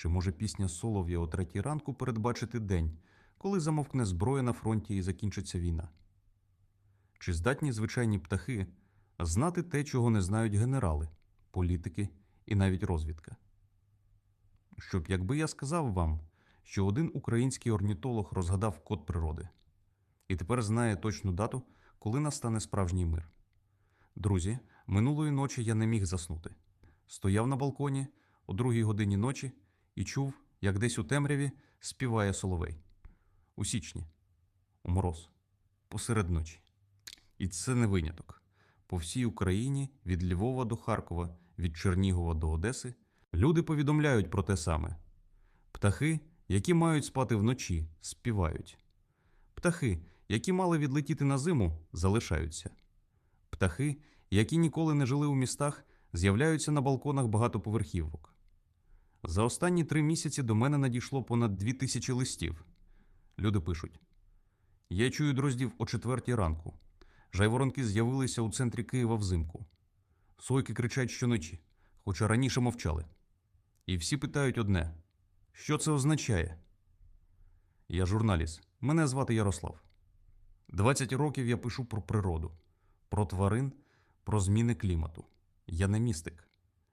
Чи може пісня Солов'я о третій ранку передбачити день, коли замовкне зброя на фронті і закінчиться війна? Чи здатні звичайні птахи знати те, чого не знають генерали, політики і навіть розвідка? Щоб якби я сказав вам, що один український орнітолог розгадав код природи і тепер знає точну дату, коли настане справжній мир. Друзі, минулої ночі я не міг заснути. Стояв на балконі о другій годині ночі і чув, як десь у темряві співає соловей. У січні, у мороз, посеред ночі. І це не виняток. По всій Україні, від Львова до Харкова, від Чернігова до Одеси, люди повідомляють про те саме. Птахи, які мають спати вночі, співають. Птахи, які мали відлетіти на зиму, залишаються. Птахи, які ніколи не жили у містах, з'являються на балконах багатоповерхівок. За останні три місяці до мене надійшло понад дві тисячі листів. Люди пишуть: Я чую дроздів о четвертій ранку. Жайворонки з'явилися у центрі Києва взимку. Сойки кричать щоночі, хоча раніше мовчали. І всі питають одне: що це означає? Я журналіст. Мене звати Ярослав. 20 років я пишу про природу, про тварин, про зміни клімату. Я не містик.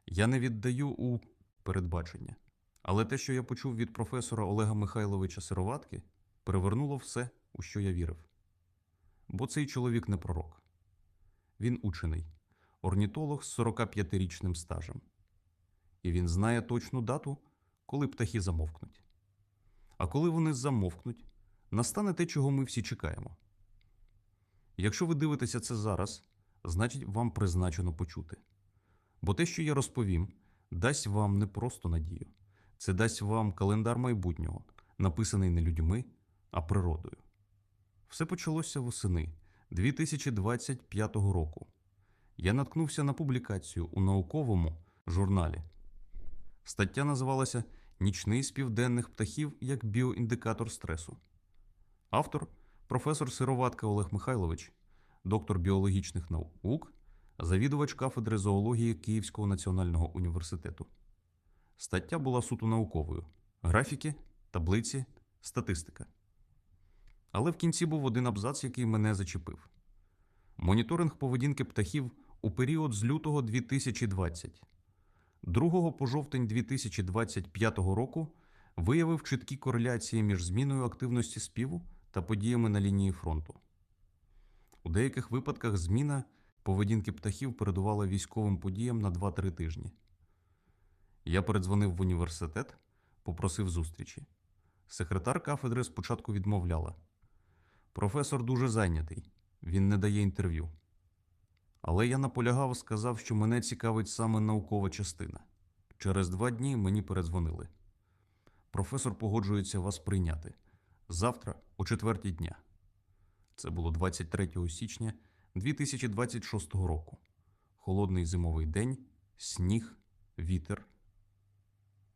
Я не віддаю у передбачення. Але те, що я почув від професора Олега Михайловича Сироватки, перевернуло все, у що я вірив. Бо цей чоловік не пророк. Він учений, орнітолог з 45-річним стажем. І він знає точну дату, коли птахи замовкнуть. А коли вони замовкнуть, настане те, чого ми всі чекаємо. Якщо ви дивитеся це зараз, значить вам призначено почути. Бо те, що я розповім, дасть вам не просто надію, це дасть вам календар майбутнього, написаний не людьми, а природою. Все почалося восени 2025 року. Я наткнувся на публікацію у науковому журналі. Стаття називалася Нічний спів денних птахів як біоіндикатор стресу. Автор професор Сироватка Олег Михайлович, доктор біологічних наук, завідувач кафедри зоології Київського національного університету. Стаття була суто науковою: графіки, таблиці, статистика. Але в кінці був один абзац, який мене зачепив: моніторинг поведінки птахів у період з лютого 2020 2 по жовтень 2025 року виявив чіткі кореляції між зміною активності співу та подіями на лінії фронту. У деяких випадках зміна поведінки птахів передувала військовим подіям на 2-3 тижні. Я передзвонив в університет, попросив зустрічі. Секретар кафедри спочатку відмовляла. Професор дуже зайнятий, він не дає інтерв'ю. Але я наполягав, сказав, що мене цікавить саме наукова частина. Через два дні мені передзвонили. Професор погоджується вас прийняти завтра о четвертій дня. Це було 23 січня 2026 року. Холодний зимовий день, сніг, вітер.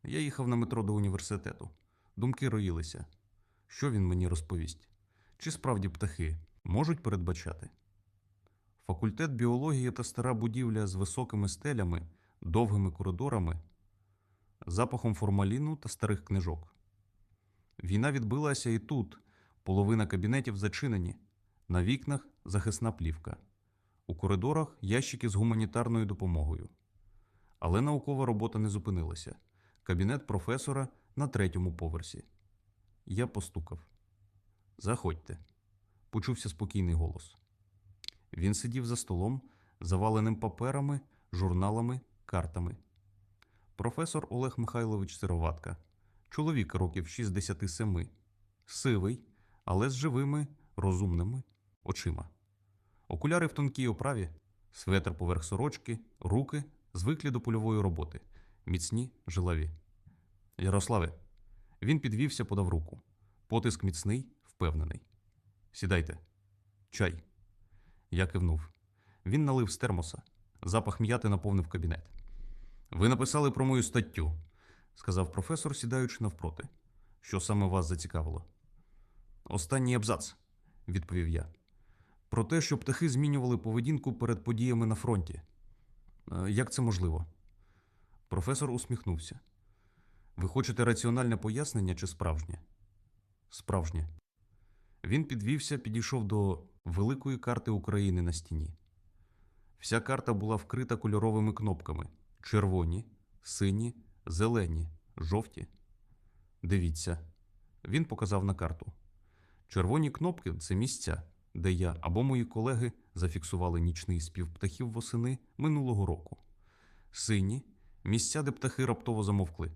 Я їхав на метро до університету. Думки роїлися. Що він мені розповість? Чи справді птахи можуть передбачати? Факультет біології та стара будівля з високими стелями, довгими коридорами, запахом формаліну та старих книжок. Війна відбилася і тут. Половина кабінетів зачинені, на вікнах захисна плівка, у коридорах ящики з гуманітарною допомогою. Але наукова робота не зупинилася. Кабінет професора на третьому поверсі. Я постукав. Заходьте. Почувся спокійний голос. Він сидів за столом, заваленим паперами, журналами, картами. Професор Олег Михайлович Сироватка, чоловік років 67, сивий, але з живими, розумними очима. Окуляри в тонкій оправі, светр поверх сорочки, руки звиклі до польової роботи, міцні, жилаві. Ярославе, він підвівся, подав руку. Потиск міцний, впевнений. Сідайте. Чай. Я кивнув. Він налив з термоса. Запах м'яти наповнив кабінет. Ви написали про мою статтю, сказав професор, сідаючи навпроти. Що саме вас зацікавило? Останній абзац, відповів я. Про те, що птахи змінювали поведінку перед подіями на фронті. «Е, Як це можливо? Професор усміхнувся. Ви хочете раціональне пояснення чи справжнє? Справжнє. Він підвівся, підійшов до великої карти України на стіні. Вся карта була вкрита кольоровими кнопками: червоні, сині, зелені, жовті. Дивіться, він показав на карту. Червоні кнопки це місця, де я або мої колеги зафіксували нічний спів птахів восени минулого року. Сині місця, де птахи раптово замовкли.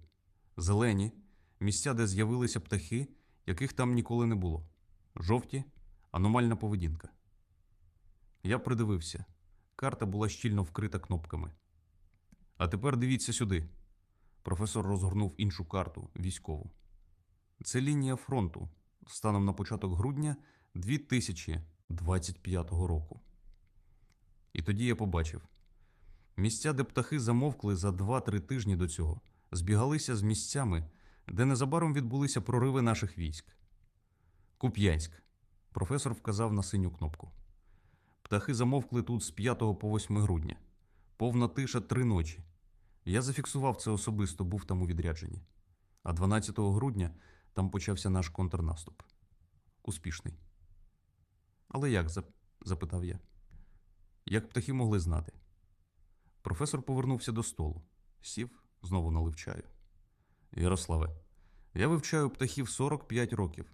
Зелені місця, де з'явилися птахи, яких там ніколи не було. Жовті аномальна поведінка. Я придивився. Карта була щільно вкрита кнопками. А тепер дивіться сюди. Професор розгорнув іншу карту військову. Це лінія фронту станом на початок грудня 2025 року. І тоді я побачив місця, де птахи замовкли за 2-3 тижні до цього, збігалися з місцями, де незабаром відбулися прориви наших військ. Куп'янськ. Професор вказав на синю кнопку. Птахи замовкли тут з 5 по 8 грудня. Повна тиша три ночі. Я зафіксував це особисто, був там у відрядженні. А 12 грудня там почався наш контрнаступ. Успішний. Але як? запитав я. Як птахи могли знати? Професор повернувся до столу, сів, знову налив чаю. Ярославе, я вивчаю птахів 45 років.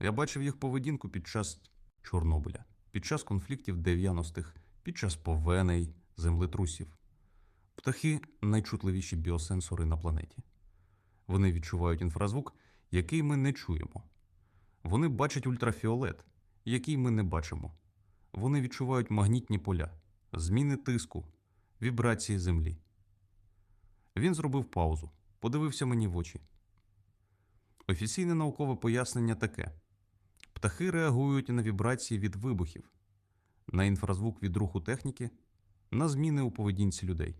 Я бачив їх поведінку під час Чорнобиля, під час конфліктів 90-х, під час повеней, землетрусів. Птахи найчутливіші біосенсори на планеті. Вони відчувають інфразвук, який ми не чуємо. Вони бачать ультрафіолет, який ми не бачимо. Вони відчувають магнітні поля, зміни тиску, вібрації землі. Він зробив паузу, подивився мені в очі. Офіційне наукове пояснення таке: птахи реагують на вібрації від вибухів, на інфразвук від руху техніки, на зміни у поведінці людей.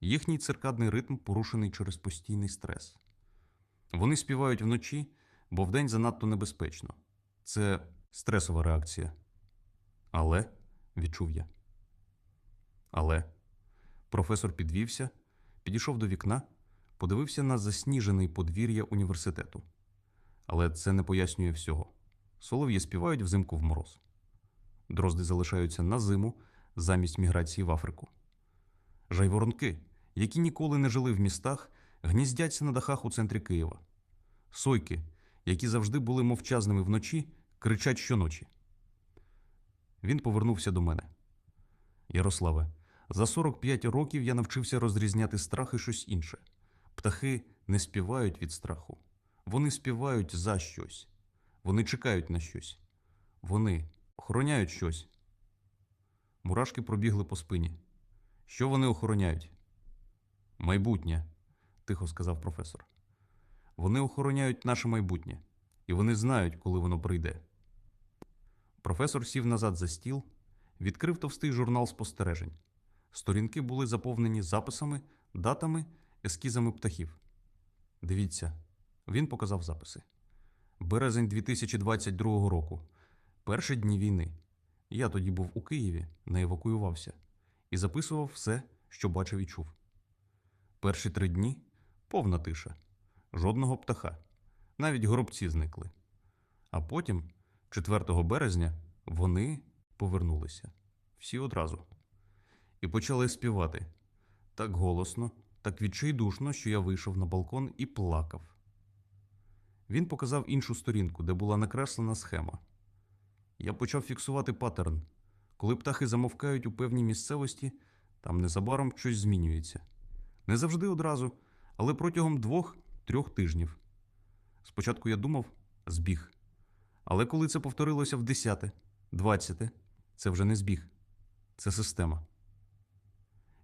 Їхній циркадний ритм порушений через постійний стрес. Вони співають вночі, бо вдень занадто небезпечно. Це стресова реакція. Але, відчув я. Але професор підвівся, підійшов до вікна, подивився на засніжений подвір'я університету. Але це не пояснює всього. Солов'ї співають взимку в мороз. Дрозди залишаються на зиму замість міграції в Африку. Жайворонки, які ніколи не жили в містах, гніздяться на дахах у центрі Києва. Сойки, які завжди були мовчазними вночі, кричать щоночі. Він повернувся до мене. Ярославе, за 45 років я навчився розрізняти страх і щось інше. Птахи не співають від страху. Вони співають за щось. Вони чекають на щось. Вони охороняють щось. Мурашки пробігли по спині. Що вони охороняють? Майбутнє, тихо сказав професор. Вони охороняють наше майбутнє, і вони знають, коли воно прийде. Професор сів назад за стіл, відкрив товстий журнал спостережень. Сторінки були заповнені записами, датами, ескізами птахів. Дивіться, він показав записи. Березень 2022 року. Перші дні війни. Я тоді був у Києві, не евакуювався, і записував все, що бачив і чув. Перші три дні повна тиша, жодного птаха, навіть горобці зникли. А потім, 4 березня, вони повернулися всі одразу і почали співати так голосно, так відчайдушно, що я вийшов на балкон і плакав. Він показав іншу сторінку, де була накреслена схема. Я почав фіксувати паттерн. Коли птахи замовкають у певній місцевості, там незабаром щось змінюється. Не завжди одразу, але протягом двох-трьох тижнів. Спочатку я думав збіг. Але коли це повторилося в десяте, двадцяте, це вже не збіг, це система.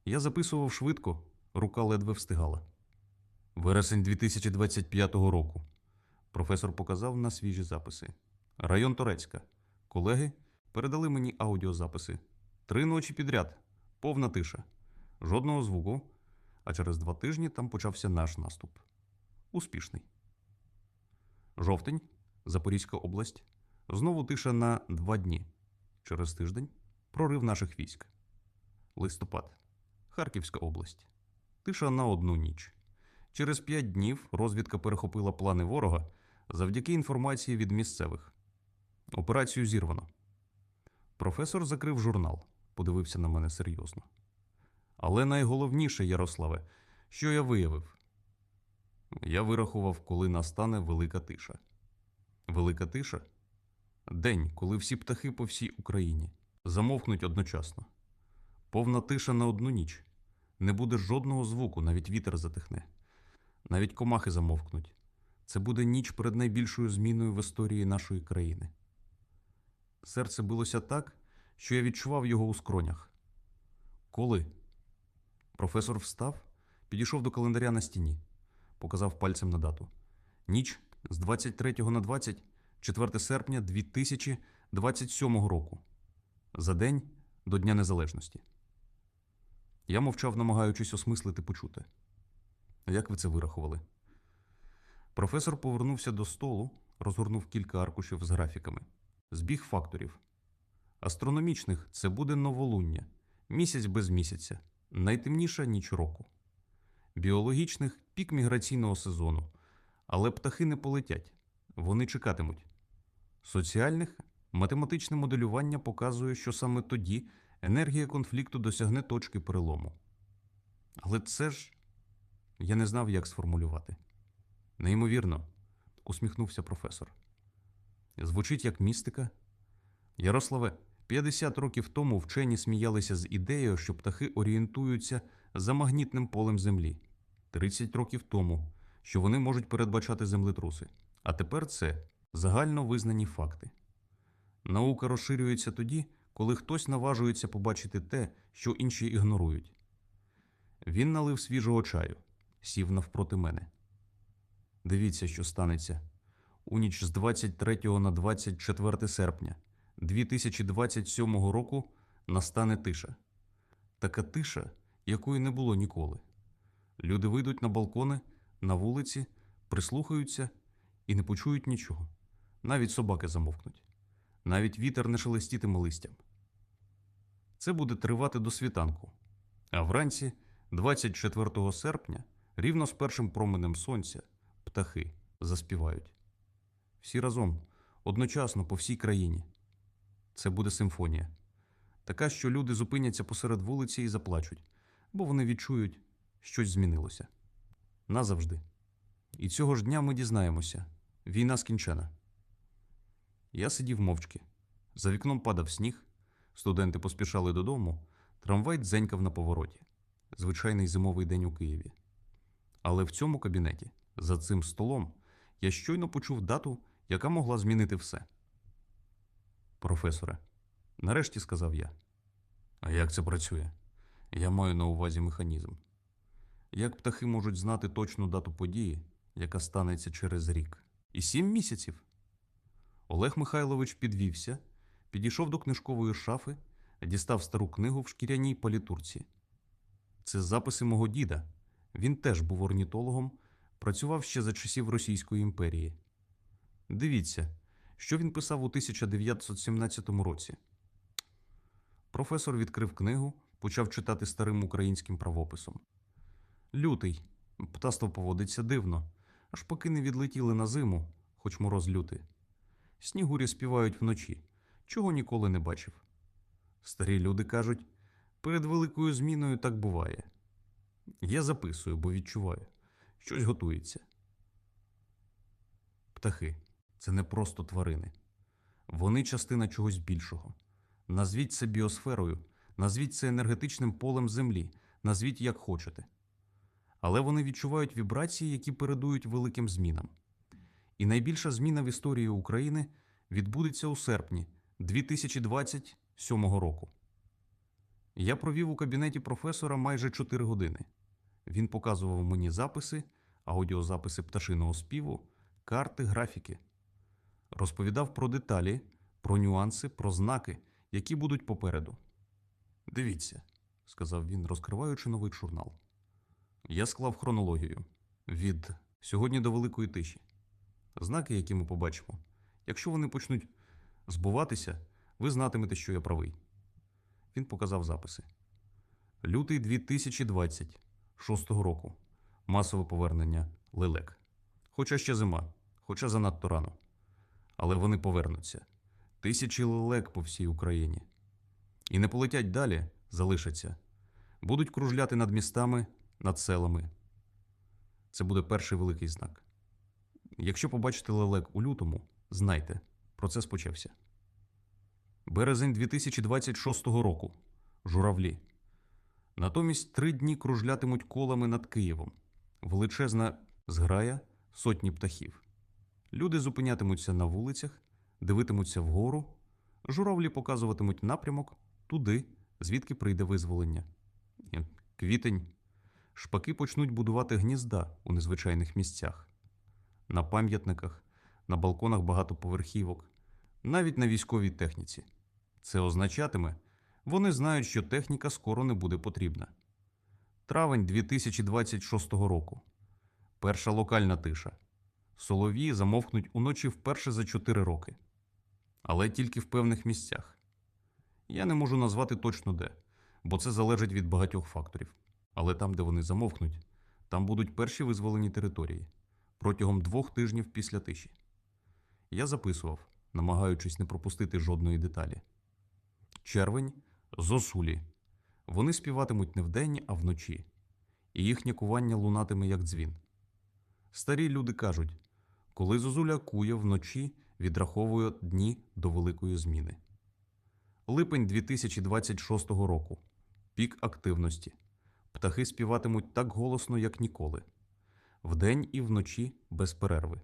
Я записував швидко, рука ледве встигала. Вересень 2025 року. Професор показав на свіжі записи. Район Торецька. Колеги передали мені аудіозаписи. Три ночі підряд, повна тиша, жодного звуку. А через два тижні там почався наш наступ. Успішний. Жовтень, Запорізька область. Знову тиша на два дні. Через тиждень прорив наших військ. Листопад, Харківська область. Тиша на одну ніч. Через п'ять днів розвідка перехопила плани ворога завдяки інформації від місцевих. Операцію зірвано. Професор закрив журнал, подивився на мене серйозно. Але найголовніше, Ярославе, що я виявив? Я вирахував, коли настане велика тиша. Велика тиша день, коли всі птахи по всій Україні замовкнуть одночасно. Повна тиша на одну ніч. Не буде жодного звуку, навіть вітер затихне. Навіть комахи замовкнуть. Це буде ніч перед найбільшою зміною в історії нашої країни. Серце билося так, що я відчував його у скронях. Коли? Професор встав, підійшов до календаря на стіні, показав пальцем на дату. Ніч з 23 на 20, 4 серпня 2027 року. За день до Дня Незалежності. Я мовчав, намагаючись осмислити почуте. Як ви це вирахували? Професор повернувся до столу, розгорнув кілька аркушів з графіками. Збіг факторів. Астрономічних це буде новолуння, місяць без місяця, найтемніша ніч року. Біологічних пік міграційного сезону. Але птахи не полетять, вони чекатимуть. Соціальних математичне моделювання показує, що саме тоді енергія конфлікту досягне точки перелому. Але це ж я не знав, як сформулювати. Неймовірно, усміхнувся професор. Звучить як містика. Ярославе, 50 років тому вчені сміялися з ідеєю, що птахи орієнтуються за магнітним полем Землі. 30 років тому, що вони можуть передбачати землетруси. А тепер це загально визнані факти. Наука розширюється тоді, коли хтось наважується побачити те, що інші ігнорують. Він налив свіжого чаю, сів навпроти мене. Дивіться, що станеться. У ніч з 23 на 24 серпня 2027 року настане тиша. Така тиша, якої не було ніколи. Люди вийдуть на балкони, на вулиці, прислухаються і не почують нічого. Навіть собаки замовкнуть. Навіть вітер не шелестітиме листям. Це буде тривати до світанку. А вранці, 24 серпня, рівно з першим променем сонця, птахи заспівають. Всі разом, одночасно по всій країні. Це буде симфонія. Така, що люди зупиняться посеред вулиці і заплачуть, бо вони відчують, щось змінилося. Назавжди. І цього ж дня ми дізнаємося війна скінчена. Я сидів мовчки. За вікном падав сніг, студенти поспішали додому, трамвай дзенькав на повороті. Звичайний зимовий день у Києві. Але в цьому кабінеті, за цим столом, я щойно почув дату, яка могла змінити все. Професоре, нарешті сказав я. А як це працює? Я маю на увазі механізм. Як птахи можуть знати точну дату події, яка станеться через рік? І сім місяців. Олег Михайлович підвівся, підійшов до книжкової шафи, дістав стару книгу в шкіряній палітурці. Це записи мого діда. Він теж був орнітологом, працював ще за часів Російської імперії. Дивіться, що він писав у 1917 році. Професор відкрив книгу, почав читати старим українським правописом. Лютий. Птаство поводиться дивно, аж поки не відлетіли на зиму, хоч мороз лютий. Снігурі співають вночі, чого ніколи не бачив. Старі люди кажуть, перед великою зміною так буває. Я записую, бо відчуваю, щось готується. Птахи це не просто тварини. Вони частина чогось більшого. Назвіть це біосферою, назвіть це енергетичним полем Землі, назвіть як хочете. Але вони відчувають вібрації, які передують великим змінам. І найбільша зміна в історії України відбудеться у серпні 2027 року. Я провів у кабінеті професора майже 4 години. Він показував мені записи, аудіозаписи пташиного співу, карти, графіки. Розповідав про деталі, про нюанси, про знаки, які будуть попереду. Дивіться, сказав він, розкриваючи новий журнал. Я склав хронологію від сьогодні до великої тиші. Знаки, які ми побачимо, якщо вони почнуть збуватися, ви знатимете, що я правий. Він показав записи. Лютий 2026 року. масове повернення лелек. Хоча ще зима, хоча занадто рано. Але вони повернуться. Тисячі лелек по всій Україні. І не полетять далі, залишаться. Будуть кружляти над містами, над селами. Це буде перший великий знак. Якщо побачите лелек у лютому, знайте, процес почався. Березень 2026 року. Журавлі. Натомість три дні кружлятимуть колами над Києвом. Величезна зграя сотні птахів. Люди зупинятимуться на вулицях, дивитимуться вгору, журавлі показуватимуть напрямок туди, звідки прийде визволення. Квітень. Шпаки почнуть будувати гнізда у незвичайних місцях, на пам'ятниках, на балконах багатоповерхівок, навіть на військовій техніці. Це означатиме, вони знають, що техніка скоро не буде потрібна. Травень 2026 року. Перша локальна тиша. Солов'ї замовкнуть уночі вперше за 4 роки. Але тільки в певних місцях. Я не можу назвати точно де, бо це залежить від багатьох факторів. Але там, де вони замовкнуть, там будуть перші визволені території протягом двох тижнів після тиші. Я записував, намагаючись не пропустити жодної деталі. Червень зосулі. Вони співатимуть не вдень, а вночі, і їхнє кування лунатиме як дзвін. Старі люди кажуть, коли зозуля кує вночі, відраховує дні до великої зміни. Липень 2026 року. Пік активності. Птахи співатимуть так голосно, як ніколи. Вдень і вночі без перерви.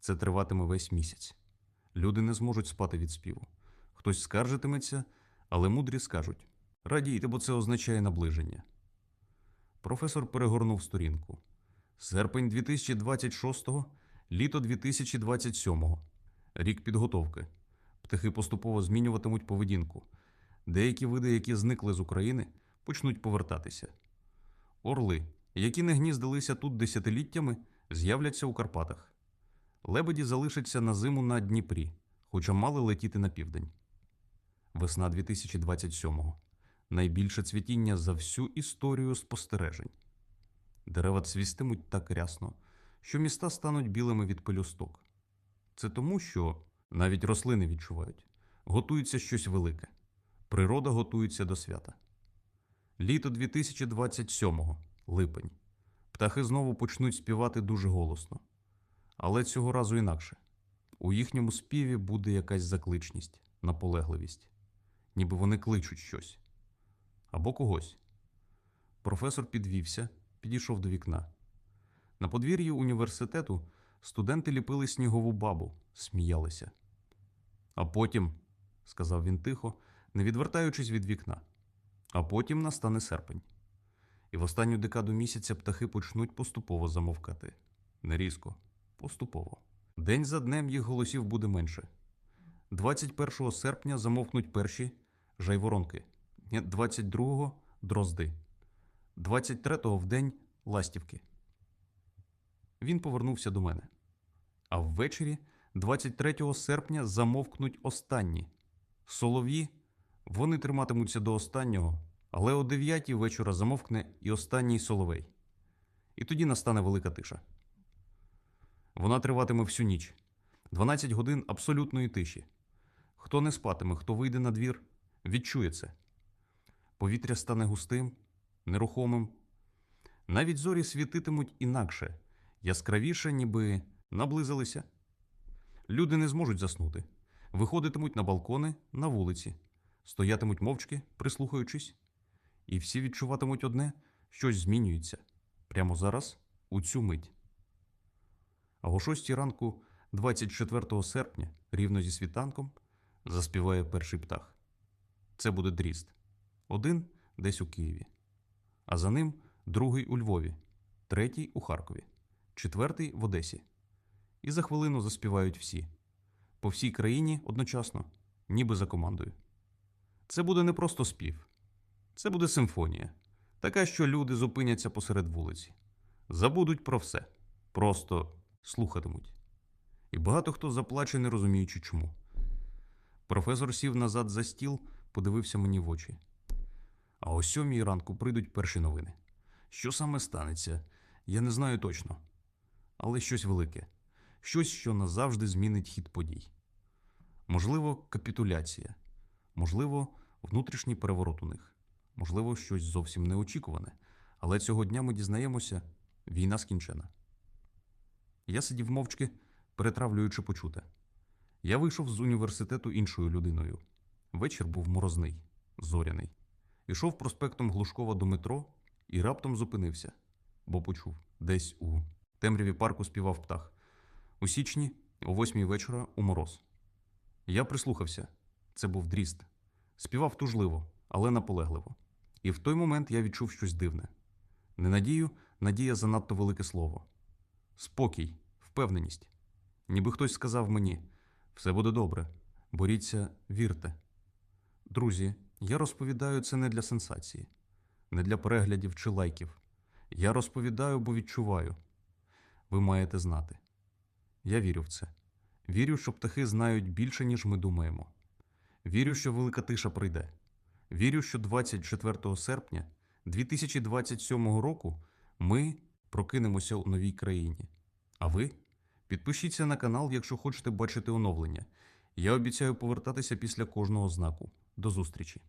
Це триватиме весь місяць. Люди не зможуть спати від співу. Хтось скаржитиметься, але мудрі скажуть радійте, бо це означає наближення. Професор перегорнув сторінку. Серпень 2026-го, літо 2027-го. Рік підготовки. Птахи поступово змінюватимуть поведінку. Деякі види, які зникли з України, почнуть повертатися. Орли, які не гніздилися тут десятиліттями, з'являться у Карпатах. Лебеді залишаться на зиму на Дніпрі, хоча мали летіти на південь. Весна 2027-го. Найбільше цвітіння за всю історію спостережень. Дерева цвістимуть так рясно, що міста стануть білими від пелюсток. Це тому, що навіть рослини відчувають, готується щось велике. Природа готується до свята. Літо 2027-го, липень. Птахи знову почнуть співати дуже голосно. Але цього разу інакше. У їхньому співі буде якась закличність, наполегливість, ніби вони кличуть щось або когось. Професор підвівся, підійшов до вікна. На подвір'ї університету студенти ліпили снігову бабу, сміялися. А потім, сказав він тихо, не відвертаючись від вікна, а потім настане серпень. І в останню декаду місяця птахи почнуть поступово замовкати. Не різко, поступово. День за днем їх голосів буде менше. 21 серпня замовкнуть перші жайворонки, 22-го дрозди, 23-го в день ластівки. Він повернувся до мене. А ввечері, 23 серпня, замовкнуть останні. Солов'ї вони триматимуться до останнього, але о 9 вечора замовкне і останній соловей. І тоді настане велика тиша. Вона триватиме всю ніч 12 годин абсолютної тиші. Хто не спатиме, хто вийде на двір, відчує це. Повітря стане густим, нерухомим. Навіть зорі світитимуть інакше, яскравіше, ніби наблизилися. Люди не зможуть заснути, виходитимуть на балкони, на вулиці, стоятимуть мовчки, прислухаючись, і всі відчуватимуть одне, щось змінюється прямо зараз, у цю мить. А о шостій ранку, 24 серпня, рівно зі світанком, заспіває перший птах. Це буде дрізд. Один десь у Києві, а за ним другий у Львові, третій у Харкові, четвертий в Одесі. І за хвилину заспівають всі по всій країні одночасно, ніби за командою. Це буде не просто спів, це буде симфонія, така, що люди зупиняться посеред вулиці, забудуть про все, просто слухатимуть. І багато хто заплаче, не розуміючи чому. Професор сів назад за стіл, подивився мені в очі. А о сьомій ранку прийдуть перші новини. Що саме станеться? Я не знаю точно. Але щось велике, щось, що назавжди змінить хід подій. Можливо, капітуляція, можливо, внутрішній переворот у них, можливо, щось зовсім неочікуване. Але цього дня ми дізнаємося, війна скінчена. Я сидів мовчки, перетравлюючи почуте. Я вийшов з університету іншою людиною. Вечір був морозний, зоряний. Ішов проспектом Глушкова до метро і раптом зупинився, бо почув десь у темряві парку співав птах. У січні, о восьмій вечора, у мороз. Я прислухався. Це був дріст. Співав тужливо, але наполегливо. І в той момент я відчув щось дивне. Не надію, надія занадто велике слово. Спокій, впевненість. Ніби хтось сказав мені: все буде добре, боріться, вірте. Друзі, я розповідаю це не для сенсації, не для переглядів чи лайків. Я розповідаю, бо відчуваю. Ви маєте знати. Я вірю в це. Вірю, що птахи знають більше, ніж ми думаємо. Вірю, що велика тиша прийде. Вірю, що 24 серпня 2027 року ми прокинемося у новій країні. А ви? Підпишіться на канал, якщо хочете бачити оновлення. Я обіцяю повертатися після кожного знаку. До зустрічі!